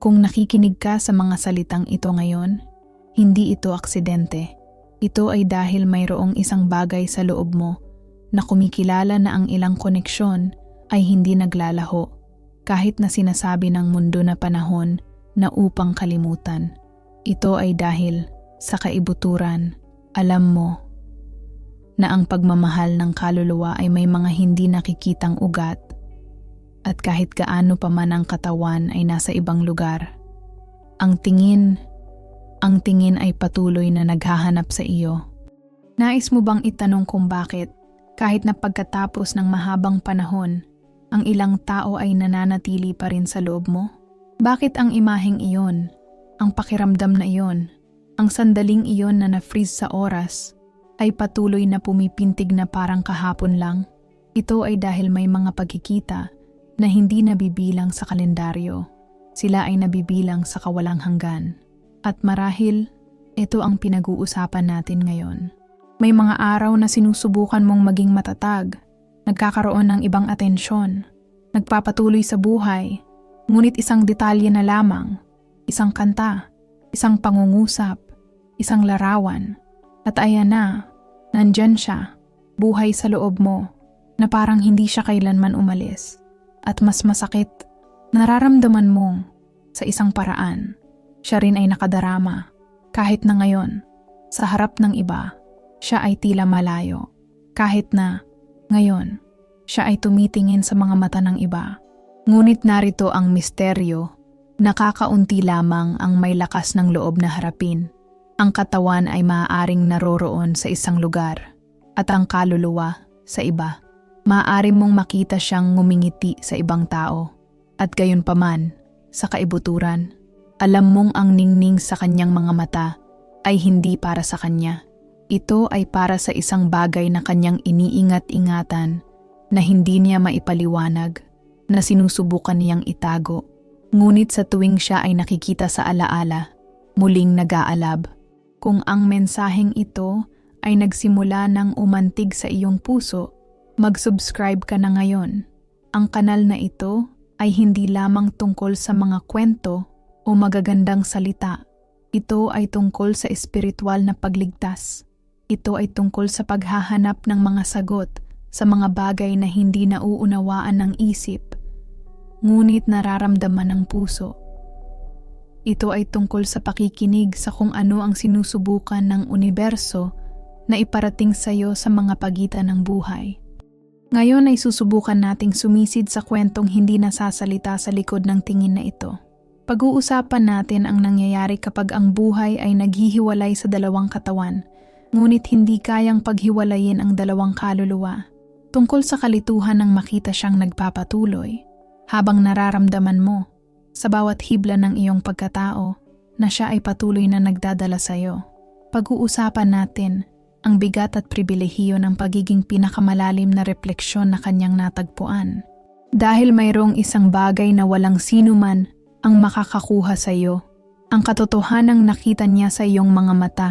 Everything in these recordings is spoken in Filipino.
Kung nakikinig ka sa mga salitang ito ngayon, hindi ito aksidente. Ito ay dahil mayroong isang bagay sa loob mo na kumikilala na ang ilang koneksyon ay hindi naglalaho kahit na sinasabi ng mundo na panahon na upang kalimutan. Ito ay dahil sa kaibuturan, alam mo na ang pagmamahal ng kaluluwa ay may mga hindi nakikitang ugat at kahit gaano pa man ang katawan ay nasa ibang lugar. Ang tingin, ang tingin ay patuloy na naghahanap sa iyo. Nais mo bang itanong kung bakit, kahit na pagkatapos ng mahabang panahon, ang ilang tao ay nananatili pa rin sa loob mo? Bakit ang imaheng iyon, ang pakiramdam na iyon, ang sandaling iyon na na-freeze sa oras, ay patuloy na pumipintig na parang kahapon lang? Ito ay dahil may mga pagkikita na hindi nabibilang sa kalendaryo. Sila ay nabibilang sa kawalang hanggan. At marahil, ito ang pinag-uusapan natin ngayon. May mga araw na sinusubukan mong maging matatag, nagkakaroon ng ibang atensyon, nagpapatuloy sa buhay, ngunit isang detalye na lamang, isang kanta, isang pangungusap, isang larawan, at ayan na, nandyan siya, buhay sa loob mo, na parang hindi siya kailanman umalis at mas masakit, nararamdaman mong sa isang paraan, siya rin ay nakadarama kahit na ngayon, sa harap ng iba, siya ay tila malayo. Kahit na, ngayon, siya ay tumitingin sa mga mata ng iba. Ngunit narito ang misteryo, nakakaunti lamang ang may lakas ng loob na harapin. Ang katawan ay maaaring naroroon sa isang lugar at ang kaluluwa sa iba maaari mong makita siyang ngumingiti sa ibang tao. At gayon paman, sa kaibuturan, alam mong ang ningning sa kanyang mga mata ay hindi para sa kanya. Ito ay para sa isang bagay na kanyang iniingat-ingatan na hindi niya maipaliwanag, na sinusubukan niyang itago. Ngunit sa tuwing siya ay nakikita sa alaala, muling nag-aalab. Kung ang mensaheng ito ay nagsimula ng umantig sa iyong puso, Mag-subscribe ka na ngayon. Ang kanal na ito ay hindi lamang tungkol sa mga kwento o magagandang salita. Ito ay tungkol sa espiritual na pagligtas. Ito ay tungkol sa paghahanap ng mga sagot sa mga bagay na hindi nauunawaan ng isip, ngunit nararamdaman ng puso. Ito ay tungkol sa pakikinig sa kung ano ang sinusubukan ng universo na iparating sa iyo sa mga pagitan ng buhay. Ngayon ay susubukan nating sumisid sa kwentong hindi nasasalita sa likod ng tingin na ito. Pag-uusapan natin ang nangyayari kapag ang buhay ay naghihiwalay sa dalawang katawan, ngunit hindi kayang paghiwalayin ang dalawang kaluluwa. Tungkol sa kalituhan ng makita siyang nagpapatuloy, habang nararamdaman mo, sa bawat hibla ng iyong pagkatao, na siya ay patuloy na nagdadala sa iyo. Pag-uusapan natin ang bigat at pribilehiyo ng pagiging pinakamalalim na refleksyon na kanyang natagpuan. Dahil mayroong isang bagay na walang sino man ang makakakuha sa iyo, ang katotohanang nakita niya sa iyong mga mata,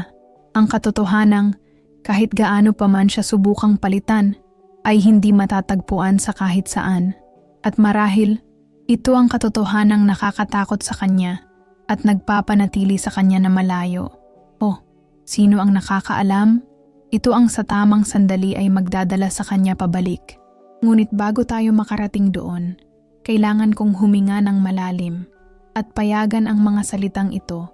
ang katotohanang kahit gaano pa man siya subukang palitan, ay hindi matatagpuan sa kahit saan. At marahil, ito ang katotohanang nakakatakot sa kanya at nagpapanatili sa kanya na malayo. Oh, sino ang nakakaalam? Ito ang sa tamang sandali ay magdadala sa kanya pabalik. Ngunit bago tayo makarating doon, kailangan kong huminga ng malalim at payagan ang mga salitang ito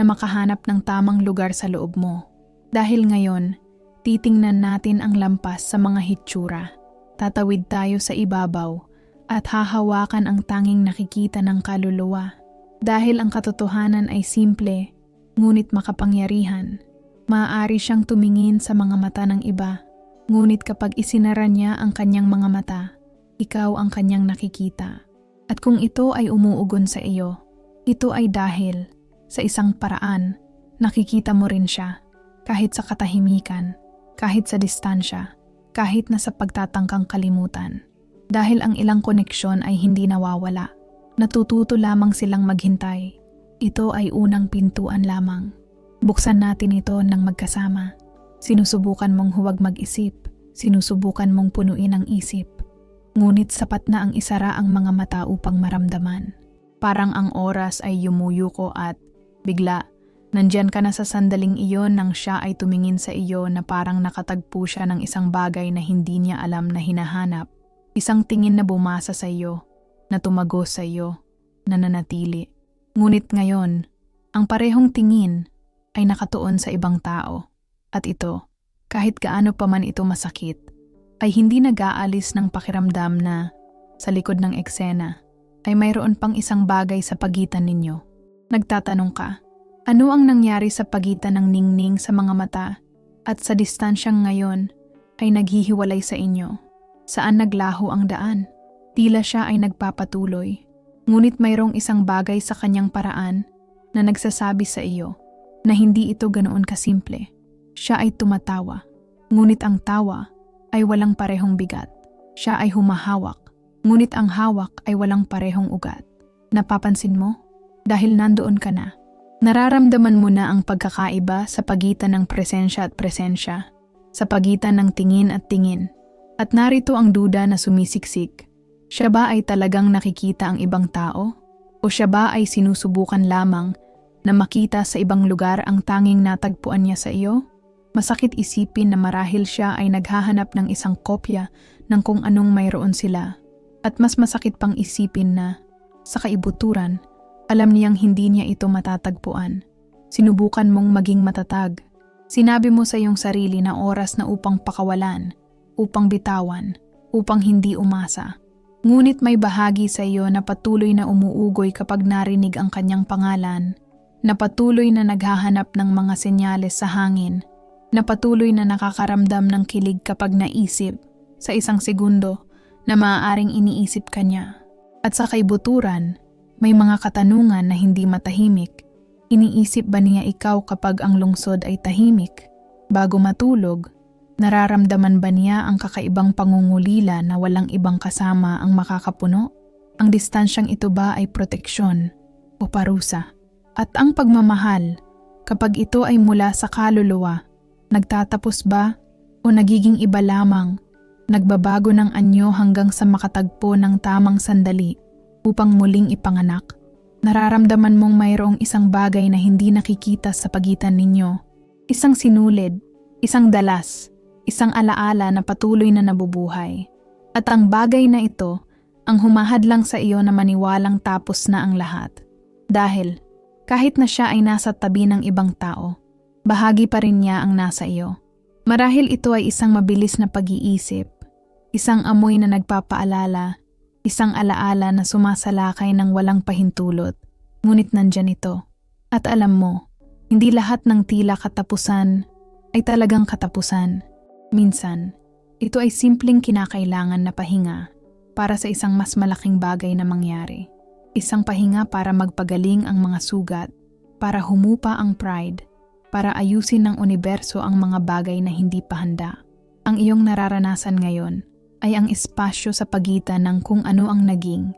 na makahanap ng tamang lugar sa loob mo. Dahil ngayon, titingnan natin ang lampas sa mga hitsura. Tatawid tayo sa ibabaw at hahawakan ang tanging nakikita ng kaluluwa. Dahil ang katotohanan ay simple, ngunit makapangyarihan. Maaari siyang tumingin sa mga mata ng iba, ngunit kapag isinara niya ang kanyang mga mata, ikaw ang kanyang nakikita. At kung ito ay umuugon sa iyo, ito ay dahil sa isang paraan, nakikita mo rin siya, kahit sa katahimikan, kahit sa distansya, kahit na sa pagtatangkang kalimutan. Dahil ang ilang koneksyon ay hindi nawawala, natututo lamang silang maghintay. Ito ay unang pintuan lamang. Buksan natin ito ng magkasama. Sinusubukan mong huwag mag-isip, sinusubukan mong punuin ang isip. Ngunit sapat na ang isara ang mga mata upang maramdaman. Parang ang oras ay yumuyuko at bigla, nandyan ka na sa sandaling iyon nang siya ay tumingin sa iyo na parang nakatagpo siya ng isang bagay na hindi niya alam na hinahanap. Isang tingin na bumasa sa iyo, na tumago sa iyo, na nanatili. Ngunit ngayon, ang parehong tingin ay nakatuon sa ibang tao. At ito, kahit gaano pa man ito masakit, ay hindi nag-aalis ng pakiramdam na sa likod ng eksena ay mayroon pang isang bagay sa pagitan ninyo. Nagtatanong ka, ano ang nangyari sa pagitan ng ningning sa mga mata at sa distansyang ngayon ay naghihiwalay sa inyo? Saan naglaho ang daan? Tila siya ay nagpapatuloy, ngunit mayroong isang bagay sa kanyang paraan na nagsasabi sa iyo na hindi ito ganoon kasimple. Siya ay tumatawa, ngunit ang tawa ay walang parehong bigat. Siya ay humahawak, ngunit ang hawak ay walang parehong ugat. Napapansin mo? Dahil nandoon ka na. Nararamdaman mo na ang pagkakaiba sa pagitan ng presensya at presensya, sa pagitan ng tingin at tingin. At narito ang duda na sumisiksik. Siya ba ay talagang nakikita ang ibang tao? O siya ba ay sinusubukan lamang na makita sa ibang lugar ang tanging natagpuan niya sa iyo? Masakit isipin na marahil siya ay naghahanap ng isang kopya ng kung anong mayroon sila. At mas masakit pang isipin na, sa kaibuturan, alam niyang hindi niya ito matatagpuan. Sinubukan mong maging matatag. Sinabi mo sa iyong sarili na oras na upang pakawalan, upang bitawan, upang hindi umasa. Ngunit may bahagi sa iyo na patuloy na umuugoy kapag narinig ang kanyang pangalan, na patuloy na naghahanap ng mga senyales sa hangin, na patuloy na nakakaramdam ng kilig kapag naisip sa isang segundo na maaaring iniisip ka niya. At sa kaibuturan, may mga katanungan na hindi matahimik. Iniisip ba niya ikaw kapag ang lungsod ay tahimik? Bago matulog, nararamdaman ba niya ang kakaibang pangungulila na walang ibang kasama ang makakapuno? Ang distansyang ito ba ay proteksyon o parusa? At ang pagmamahal, kapag ito ay mula sa kaluluwa, nagtatapos ba o nagiging iba lamang, nagbabago ng anyo hanggang sa makatagpo ng tamang sandali upang muling ipanganak? Nararamdaman mong mayroong isang bagay na hindi nakikita sa pagitan ninyo. Isang sinulid, isang dalas, isang alaala na patuloy na nabubuhay. At ang bagay na ito, ang humahadlang sa iyo na maniwalang tapos na ang lahat. Dahil, kahit na siya ay nasa tabi ng ibang tao, bahagi pa rin niya ang nasa iyo. Marahil ito ay isang mabilis na pag-iisip, isang amoy na nagpapaalala, isang alaala na sumasalakay ng walang pahintulot, ngunit nandyan ito. At alam mo, hindi lahat ng tila katapusan ay talagang katapusan. Minsan, ito ay simpleng kinakailangan na pahinga para sa isang mas malaking bagay na mangyari. Isang pahinga para magpagaling ang mga sugat, para humupa ang pride, para ayusin ng universo ang mga bagay na hindi pa handa. Ang iyong nararanasan ngayon ay ang espasyo sa pagitan ng kung ano ang naging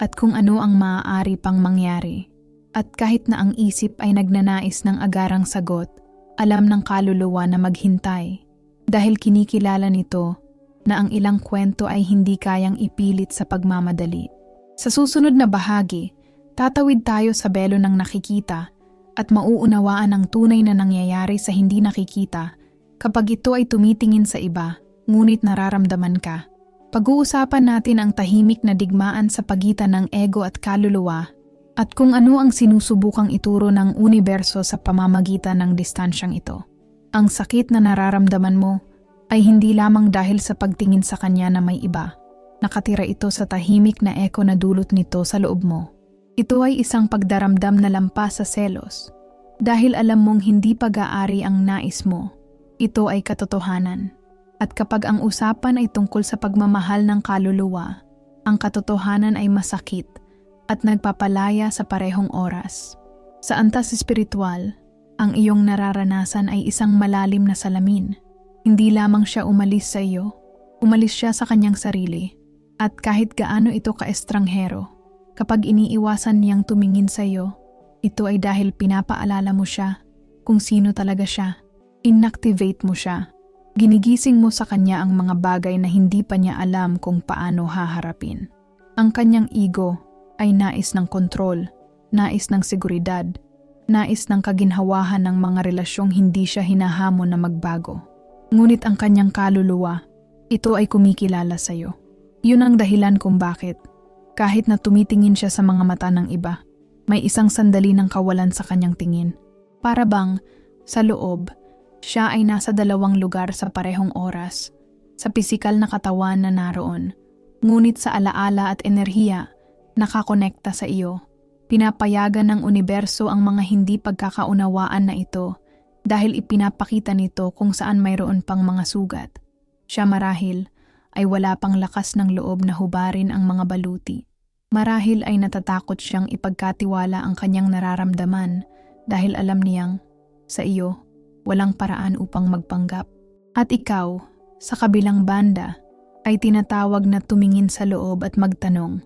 at kung ano ang maaari pang mangyari. At kahit na ang isip ay nagnanais ng agarang sagot, alam ng kaluluwa na maghintay dahil kinikilala nito na ang ilang kwento ay hindi kayang ipilit sa pagmamadali. Sa susunod na bahagi, tatawid tayo sa belo ng nakikita at mauunawaan ang tunay na nangyayari sa hindi nakikita kapag ito ay tumitingin sa iba, ngunit nararamdaman ka. Pag-uusapan natin ang tahimik na digmaan sa pagitan ng ego at kaluluwa at kung ano ang sinusubukang ituro ng universo sa pamamagitan ng distansyang ito. Ang sakit na nararamdaman mo ay hindi lamang dahil sa pagtingin sa kanya na may iba Nakatira ito sa tahimik na eko na dulot nito sa loob mo. Ito ay isang pagdaramdam na lampas sa selos. Dahil alam mong hindi pag-aari ang nais mo, ito ay katotohanan. At kapag ang usapan ay tungkol sa pagmamahal ng kaluluwa, ang katotohanan ay masakit at nagpapalaya sa parehong oras. Sa antas espiritual, ang iyong nararanasan ay isang malalim na salamin. Hindi lamang siya umalis sa iyo, umalis siya sa kanyang sarili at kahit gaano ito kaestranghero, kapag iniiwasan niyang tumingin sa iyo, ito ay dahil pinapaalala mo siya kung sino talaga siya. Inactivate mo siya. Ginigising mo sa kanya ang mga bagay na hindi pa niya alam kung paano haharapin. Ang kanyang ego, ay nais ng kontrol, nais ng seguridad, nais ng kaginhawahan ng mga relasyong hindi siya hinahamon na magbago. Ngunit ang kanyang kaluluwa, ito ay kumikilala sa'yo. Yun ang dahilan kung bakit. Kahit na tumitingin siya sa mga mata ng iba, may isang sandali ng kawalan sa kanyang tingin. Para bang, sa loob, siya ay nasa dalawang lugar sa parehong oras, sa pisikal na katawan na naroon. Ngunit sa alaala at enerhiya, nakakonekta sa iyo. Pinapayagan ng universo ang mga hindi pagkakaunawaan na ito dahil ipinapakita nito kung saan mayroon pang mga sugat. Siya marahil ay wala pang lakas ng loob na hubarin ang mga baluti. Marahil ay natatakot siyang ipagkatiwala ang kanyang nararamdaman dahil alam niyang, sa iyo, walang paraan upang magpanggap. At ikaw, sa kabilang banda, ay tinatawag na tumingin sa loob at magtanong,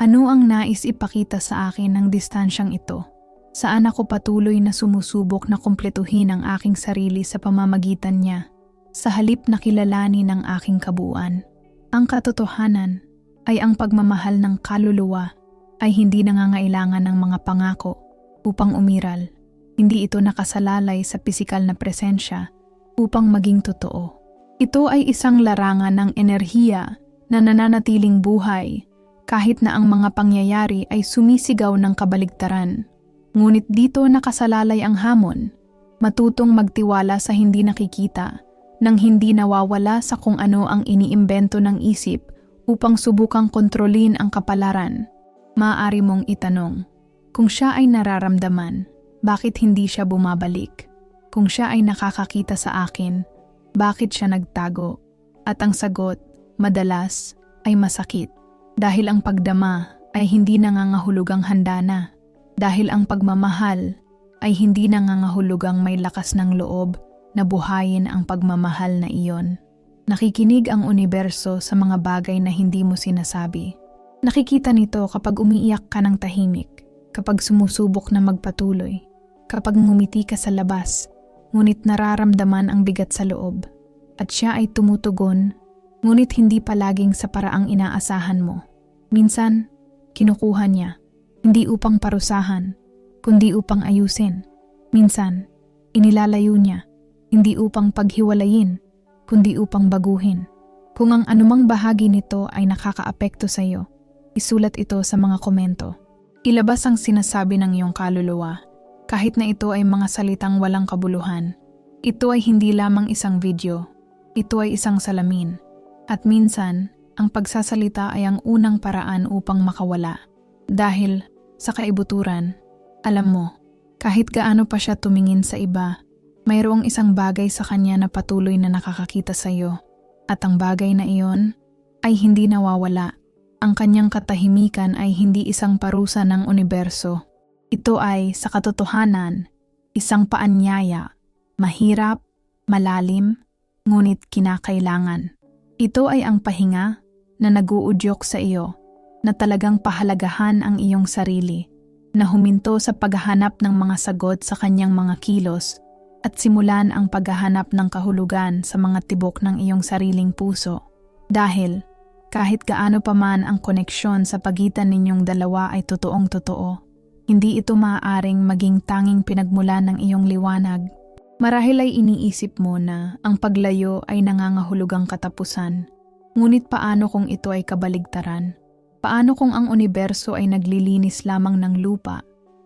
ano ang nais ipakita sa akin ng distansyang ito? Saan ako patuloy na sumusubok na kumpletuhin ang aking sarili sa pamamagitan niya, sa halip na kilalanin ang aking kabuuan? Ang katotohanan ay ang pagmamahal ng kaluluwa ay hindi nangangailangan ng mga pangako upang umiral. Hindi ito nakasalalay sa pisikal na presensya upang maging totoo. Ito ay isang larangan ng enerhiya na nananatiling buhay kahit na ang mga pangyayari ay sumisigaw ng kabaligtaran. Ngunit dito nakasalalay ang hamon, matutong magtiwala sa hindi nakikita nang hindi nawawala sa kung ano ang iniimbento ng isip upang subukang kontrolin ang kapalaran. Maaari mong itanong, kung siya ay nararamdaman, bakit hindi siya bumabalik? Kung siya ay nakakakita sa akin, bakit siya nagtago? At ang sagot, madalas, ay masakit. Dahil ang pagdama ay hindi nangangahulugang handa na. Dahil ang pagmamahal ay hindi nangangahulugang may lakas ng loob na buhayin ang pagmamahal na iyon. Nakikinig ang universo sa mga bagay na hindi mo sinasabi. Nakikita nito kapag umiiyak ka ng tahimik, kapag sumusubok na magpatuloy, kapag ngumiti ka sa labas, ngunit nararamdaman ang bigat sa loob. At siya ay tumutugon, ngunit hindi palaging sa paraang inaasahan mo. Minsan, kinukuha niya, hindi upang parusahan, kundi upang ayusin. Minsan, inilalayo niya, hindi upang paghiwalayin, kundi upang baguhin. Kung ang anumang bahagi nito ay nakakaapekto sa iyo, isulat ito sa mga komento. Ilabas ang sinasabi ng iyong kaluluwa, kahit na ito ay mga salitang walang kabuluhan. Ito ay hindi lamang isang video, ito ay isang salamin. At minsan, ang pagsasalita ay ang unang paraan upang makawala. Dahil, sa kaibuturan, alam mo, kahit gaano pa siya tumingin sa iba, mayroong isang bagay sa kanya na patuloy na nakakakita sa iyo. At ang bagay na iyon ay hindi nawawala. Ang kanyang katahimikan ay hindi isang parusa ng universo. Ito ay, sa katotohanan, isang paanyaya, mahirap, malalim, ngunit kinakailangan. Ito ay ang pahinga na naguudyok sa iyo, na talagang pahalagahan ang iyong sarili, na huminto sa paghahanap ng mga sagot sa kanyang mga kilos at simulan ang paghahanap ng kahulugan sa mga tibok ng iyong sariling puso. Dahil, kahit gaano pa man ang koneksyon sa pagitan ninyong dalawa ay totoong totoo, hindi ito maaaring maging tanging pinagmulan ng iyong liwanag. Marahil ay iniisip mo na ang paglayo ay nangangahulugang katapusan. Ngunit paano kung ito ay kabaligtaran? Paano kung ang universo ay naglilinis lamang ng lupa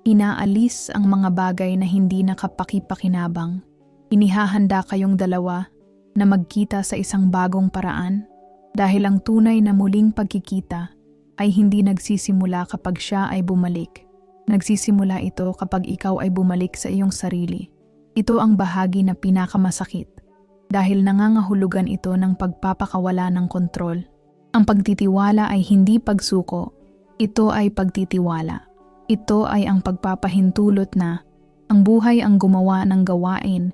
Inaalis ang mga bagay na hindi nakapakipakinabang. Inihahanda kayong dalawa na magkita sa isang bagong paraan dahil ang tunay na muling pagkikita ay hindi nagsisimula kapag siya ay bumalik. Nagsisimula ito kapag ikaw ay bumalik sa iyong sarili. Ito ang bahagi na pinakamasakit dahil nangangahulugan ito ng pagpapakawala ng kontrol. Ang pagtitiwala ay hindi pagsuko, ito ay pagtitiwala. Ito ay ang pagpapahintulot na ang buhay ang gumawa ng gawain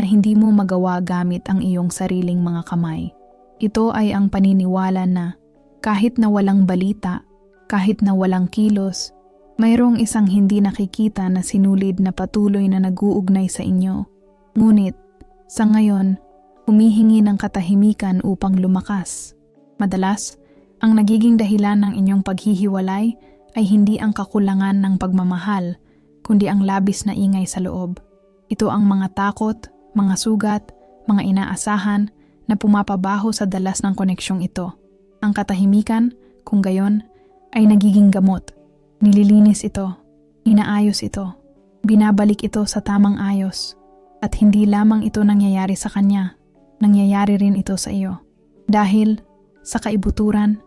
na hindi mo magawa gamit ang iyong sariling mga kamay. Ito ay ang paniniwala na kahit na walang balita, kahit na walang kilos, mayroong isang hindi nakikita na sinulid na patuloy na naguugnay sa inyo. Ngunit, sa ngayon, humihingi ng katahimikan upang lumakas. Madalas, ang nagiging dahilan ng inyong paghihiwalay ay hindi ang kakulangan ng pagmamahal, kundi ang labis na ingay sa loob. Ito ang mga takot, mga sugat, mga inaasahan na pumapabaho sa dalas ng koneksyong ito. Ang katahimikan, kung gayon, ay nagiging gamot. Nililinis ito, inaayos ito, binabalik ito sa tamang ayos. At hindi lamang ito nangyayari sa kanya, nangyayari rin ito sa iyo. Dahil, sa kaibuturan,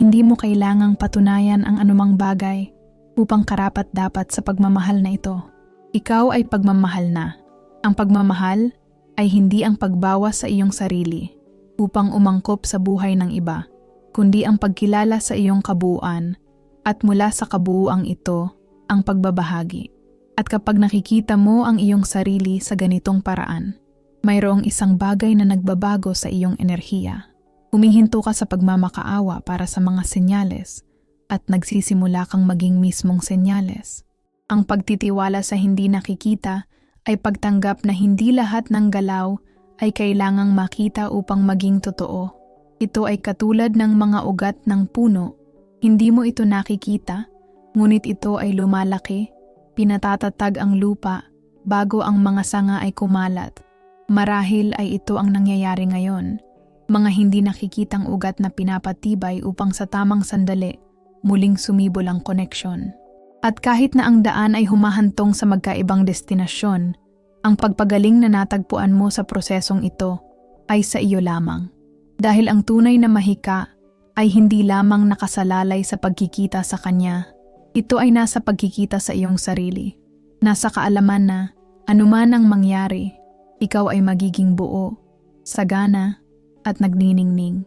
hindi mo kailangang patunayan ang anumang bagay upang karapat dapat sa pagmamahal na ito. Ikaw ay pagmamahal na. Ang pagmamahal ay hindi ang pagbawas sa iyong sarili upang umangkop sa buhay ng iba, kundi ang pagkilala sa iyong kabuuan at mula sa kabuuang ito ang pagbabahagi. At kapag nakikita mo ang iyong sarili sa ganitong paraan, mayroong isang bagay na nagbabago sa iyong enerhiya. Humihinto ka sa pagmamakaawa para sa mga senyales at nagsisimula kang maging mismong senyales. Ang pagtitiwala sa hindi nakikita ay pagtanggap na hindi lahat ng galaw ay kailangang makita upang maging totoo. Ito ay katulad ng mga ugat ng puno. Hindi mo ito nakikita, ngunit ito ay lumalaki pinatatatag ang lupa bago ang mga sanga ay kumalat. Marahil ay ito ang nangyayari ngayon. Mga hindi nakikitang ugat na pinapatibay upang sa tamang sandali, muling sumibol ang koneksyon. At kahit na ang daan ay humahantong sa magkaibang destinasyon, ang pagpagaling na natagpuan mo sa prosesong ito ay sa iyo lamang. Dahil ang tunay na mahika ay hindi lamang nakasalalay sa pagkikita sa Kanya, ito ay nasa pagkikita sa iyong sarili. Nasa kaalaman na anuman ang mangyari, ikaw ay magiging buo, sagana, at nagniningning.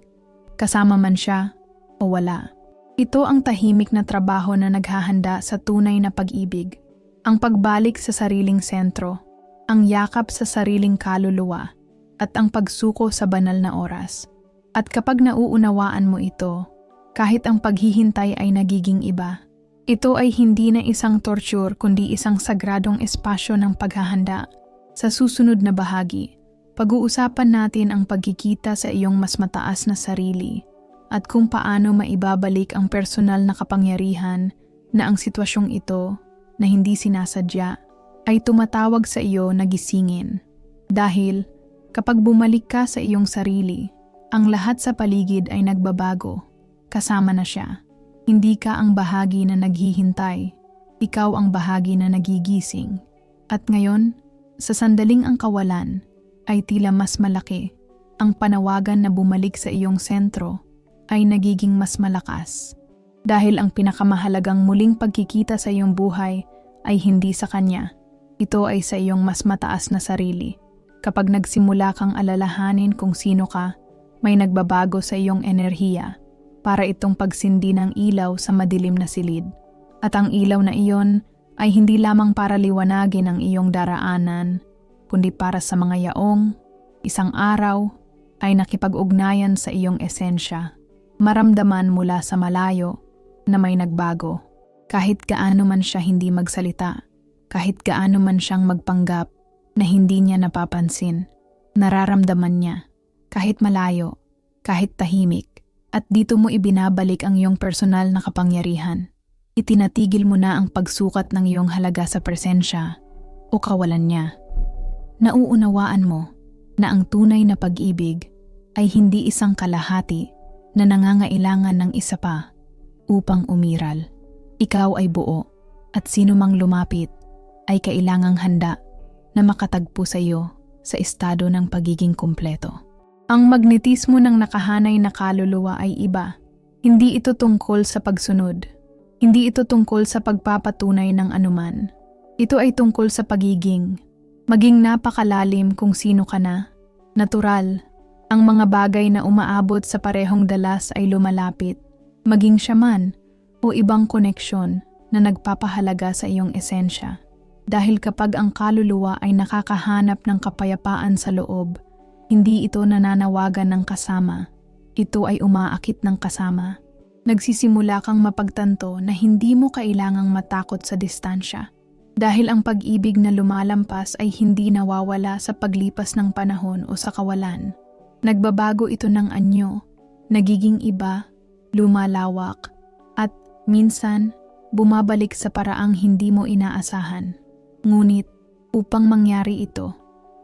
Kasama man siya o wala. Ito ang tahimik na trabaho na naghahanda sa tunay na pag-ibig. Ang pagbalik sa sariling sentro, ang yakap sa sariling kaluluwa, at ang pagsuko sa banal na oras. At kapag nauunawaan mo ito, kahit ang paghihintay ay nagiging iba, ito ay hindi na isang torture kundi isang sagradong espasyo ng paghahanda. Sa susunod na bahagi, pag-uusapan natin ang pagkikita sa iyong mas mataas na sarili at kung paano maibabalik ang personal na kapangyarihan na ang sitwasyong ito na hindi sinasadya ay tumatawag sa iyo na gisingin. Dahil kapag bumalik ka sa iyong sarili, ang lahat sa paligid ay nagbabago, kasama na siya. Hindi ka ang bahagi na naghihintay, ikaw ang bahagi na nagigising. At ngayon, sa sandaling ang kawalan, ay tila mas malaki. Ang panawagan na bumalik sa iyong sentro ay nagiging mas malakas. Dahil ang pinakamahalagang muling pagkikita sa iyong buhay ay hindi sa kanya. Ito ay sa iyong mas mataas na sarili. Kapag nagsimula kang alalahanin kung sino ka, may nagbabago sa iyong enerhiya para itong pagsindi ng ilaw sa madilim na silid. At ang ilaw na iyon ay hindi lamang para liwanagin ang iyong daraanan, kundi para sa mga yaong, isang araw, ay nakipag-ugnayan sa iyong esensya. Maramdaman mula sa malayo na may nagbago. Kahit gaano man siya hindi magsalita, kahit gaano man siyang magpanggap na hindi niya napapansin, nararamdaman niya, kahit malayo, kahit tahimik, at dito mo ibinabalik ang iyong personal na kapangyarihan. Itinatigil mo na ang pagsukat ng iyong halaga sa presensya o kawalan niya. Nauunawaan mo na ang tunay na pag-ibig ay hindi isang kalahati na nangangailangan ng isa pa upang umiral. Ikaw ay buo at sino mang lumapit ay kailangang handa na makatagpo sa iyo sa estado ng pagiging kumpleto. Ang magnetismo ng nakahanay na kaluluwa ay iba. Hindi ito tungkol sa pagsunod. Hindi ito tungkol sa pagpapatunay ng anuman. Ito ay tungkol sa pagiging. Maging napakalalim kung sino ka na. Natural. Ang mga bagay na umaabot sa parehong dalas ay lumalapit. Maging siya man o ibang koneksyon na nagpapahalaga sa iyong esensya. Dahil kapag ang kaluluwa ay nakakahanap ng kapayapaan sa loob, hindi ito nananawagan ng kasama. Ito ay umaakit ng kasama. Nagsisimula kang mapagtanto na hindi mo kailangang matakot sa distansya. Dahil ang pag-ibig na lumalampas ay hindi nawawala sa paglipas ng panahon o sa kawalan. Nagbabago ito ng anyo, nagiging iba, lumalawak, at minsan bumabalik sa paraang hindi mo inaasahan. Ngunit, upang mangyari ito,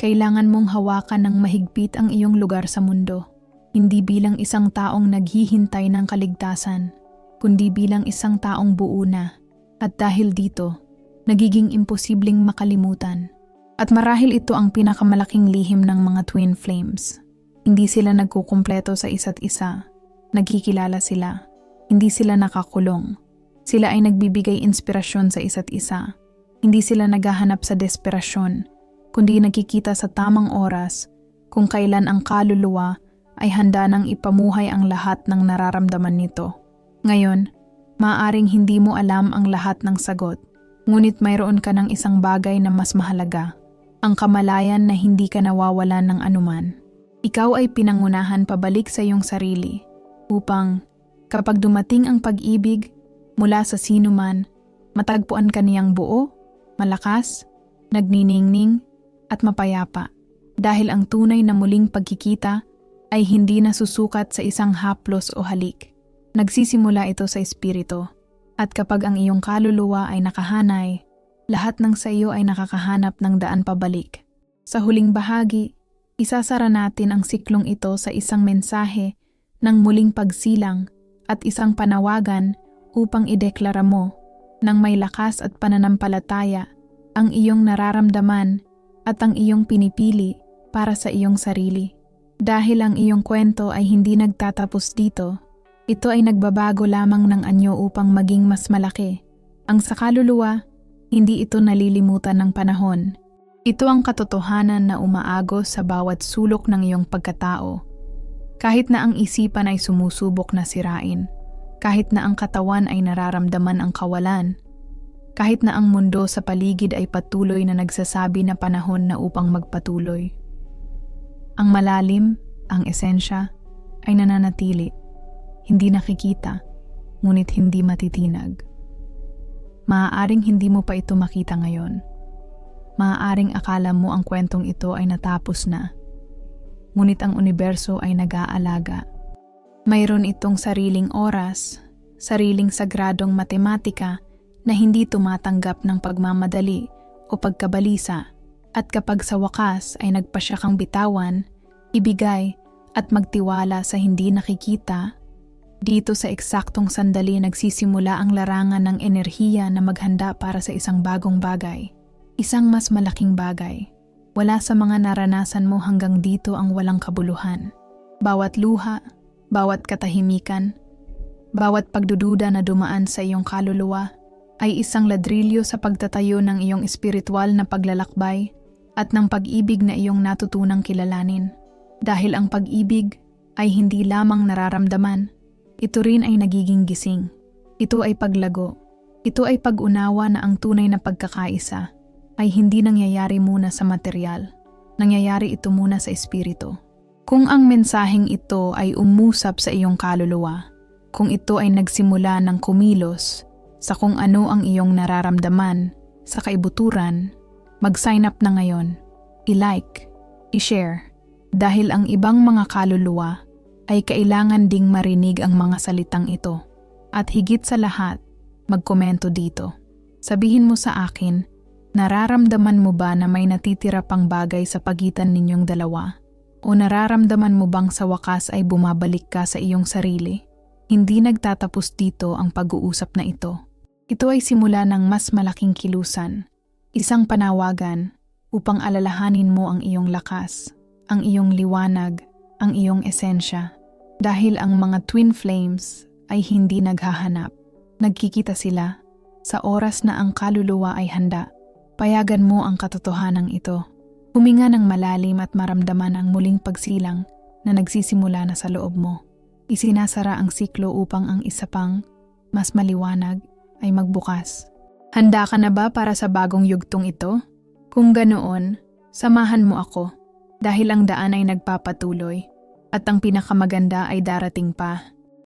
kailangan mong hawakan ng mahigpit ang iyong lugar sa mundo. Hindi bilang isang taong naghihintay ng kaligtasan, kundi bilang isang taong buo na. At dahil dito, nagiging imposibleng makalimutan. At marahil ito ang pinakamalaking lihim ng mga twin flames. Hindi sila nagkukumpleto sa isa't isa. Nagkikilala sila. Hindi sila nakakulong. Sila ay nagbibigay inspirasyon sa isa't isa. Hindi sila naghahanap sa desperasyon, kundi nagkikita sa tamang oras kung kailan ang kaluluwa ay handa nang ipamuhay ang lahat ng nararamdaman nito. Ngayon, maaring hindi mo alam ang lahat ng sagot, ngunit mayroon ka ng isang bagay na mas mahalaga, ang kamalayan na hindi ka nawawalan ng anuman. Ikaw ay pinangunahan pabalik sa iyong sarili upang kapag dumating ang pag-ibig mula sa sino man, matagpuan ka niyang buo, malakas, nagniningning, at mapayapa. Dahil ang tunay na muling pagkikita ay hindi nasusukat sa isang haplos o halik. Nagsisimula ito sa espiritu. At kapag ang iyong kaluluwa ay nakahanay, lahat ng sa iyo ay nakakahanap ng daan pabalik. Sa huling bahagi, isasara natin ang siklong ito sa isang mensahe ng muling pagsilang at isang panawagan upang ideklara mo ng may lakas at pananampalataya ang iyong nararamdaman at ang iyong pinipili para sa iyong sarili. Dahil ang iyong kwento ay hindi nagtatapos dito, ito ay nagbabago lamang ng anyo upang maging mas malaki. Ang sa kaluluwa, hindi ito nalilimutan ng panahon. Ito ang katotohanan na umaagos sa bawat sulok ng iyong pagkatao. Kahit na ang isipan ay sumusubok na sirain, kahit na ang katawan ay nararamdaman ang kawalan, kahit na ang mundo sa paligid ay patuloy na nagsasabi na panahon na upang magpatuloy. Ang malalim, ang esensya, ay nananatili, hindi nakikita, ngunit hindi matitinag. Maaaring hindi mo pa ito makita ngayon. Maaaring akala mo ang kwentong ito ay natapos na. Ngunit ang universo ay nag-aalaga. Mayroon itong sariling oras, sariling sagradong matematika na hindi tumatanggap ng pagmamadali o pagkabalisa at kapag sa wakas ay nagpasya kang bitawan, ibigay at magtiwala sa hindi nakikita, dito sa eksaktong sandali nagsisimula ang larangan ng enerhiya na maghanda para sa isang bagong bagay. Isang mas malaking bagay. Wala sa mga naranasan mo hanggang dito ang walang kabuluhan. Bawat luha, bawat katahimikan, bawat pagdududa na dumaan sa iyong kaluluwa ay isang ladrilyo sa pagtatayo ng iyong espiritual na paglalakbay at ng pag-ibig na iyong natutunang kilalanin. Dahil ang pag-ibig ay hindi lamang nararamdaman, ito rin ay nagiging gising. Ito ay paglago. Ito ay pag-unawa na ang tunay na pagkakaisa ay hindi nangyayari muna sa material. Nangyayari ito muna sa espiritu. Kung ang mensaheng ito ay umusap sa iyong kaluluwa, kung ito ay nagsimula ng kumilos sa kung ano ang iyong nararamdaman sa kaibuturan, mag-sign up na ngayon, i-like, i-share, dahil ang ibang mga kaluluwa ay kailangan ding marinig ang mga salitang ito. At higit sa lahat, magkomento dito. Sabihin mo sa akin, nararamdaman mo ba na may natitira pang bagay sa pagitan ninyong dalawa? O nararamdaman mo bang sa wakas ay bumabalik ka sa iyong sarili? Hindi nagtatapos dito ang pag-uusap na ito. Ito ay simula ng mas malaking kilusan, isang panawagan upang alalahanin mo ang iyong lakas, ang iyong liwanag, ang iyong esensya, dahil ang mga twin flames ay hindi naghahanap. Nagkikita sila sa oras na ang kaluluwa ay handa. Payagan mo ang katotohanan ito. Huminga ng malalim at maramdaman ang muling pagsilang na nagsisimula na sa loob mo. Isinasara ang siklo upang ang isa pang, mas maliwanag, ay magbukas. Handa ka na ba para sa bagong yugtong ito? Kung ganoon, samahan mo ako dahil ang daan ay nagpapatuloy at ang pinakamaganda ay darating pa.